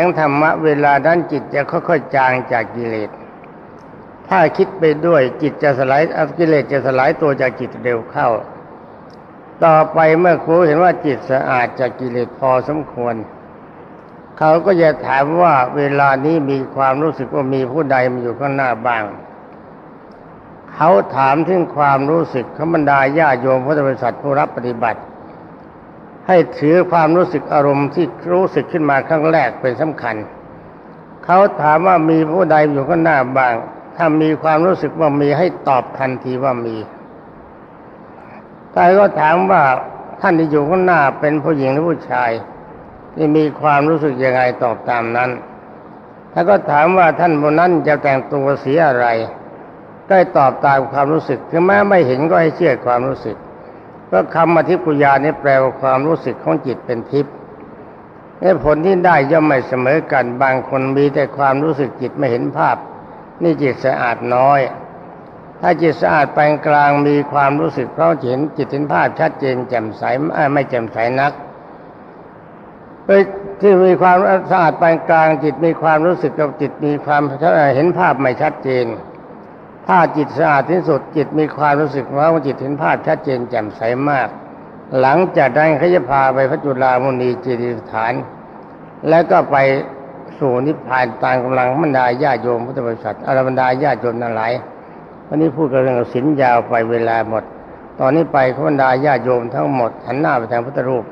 สียงธรรมะเวลานั้นจิตจะค่อยๆจางจากกิเลส ถ้าคิดไปด้วยจิตจะสลายอกิเลสจะสลายตัวจากจิตเร็วเข้า ต่อไปเมื่อครูเห็นว่าจิตสะอาดจากกิเลสพอสมควร เขาก็จะถามว่าเวลานี้มีความรู้สึกว่ามีผู้ใดมาอยู่ข้างหน้าบ้าง เขาถามถึงความรู้สึกขบรรดาญาโยมพุทธบริษัทผู้รับปฏิบัติ ให้ถือความรู้สึกอารมณ์ที่รู้สึกขึ้นมาครั้งแรกเป็นสำคัญ เขาถามว่ามีผู้ใดอยู่ข้างหน้าบ้าง ถ้ามีความรู้สึกว่ามีให้ตอบทันทีว่ามีถ้าก็ถามว่าท่านที่อยู่ข้างหน้าเป็นผู้หญิงหรือผู้ชาย ที่มีความรู้สึกยังไงตอบตามนั้นถ้าก็ถามว่าท่านบนนั้นจะแต่งตัวสีอะไร ได้ตอบตามความรู้สึกถึงแม้ไม่เห็นก็ให้เชื่อความรู้สึก เพราะคำอธิปุญานี่แปลว่าความรู้สึกของจิตเป็นทิพย์ในผลที่ได้ย่อมไม่เสมอกัน บางคนมีแต่ความรู้สึกจิตไม่เห็นภาพ นี่จิตสะอาดน้อย ถ้าจิตสะอาดปานกลางมีความรู้สึกเพราะเห็นจิตเห็นภาพชัดเจนแจ่มใสไม่แจ่มใสนักที่มีความสะอาดปานกลางจิตมีความรู้สึกกับจิตมีความเห็นภาพไม่ชัดเจน ถ้าจิตสะอาดที่สุดจิตมีความรู้สึกว่าจิตเห็นภาพชัดเจนแจ่มใสมาก หลังจากนั้นเขาจะพาไปพระจุลามุนีจดีย์สถาน แล้วก็ไปสู่นิพพานตามกำลังบรรดาญาโยมพุทธบริษัทอรบรรดาญาโยมนั่นหลายวันนี้พูดกันเรื่องศีลยาวไปเวลาหมด ตอนนี้ไปขบรรดาญาโยมทั้งหมดหันหน้าไปทางพุทธรูป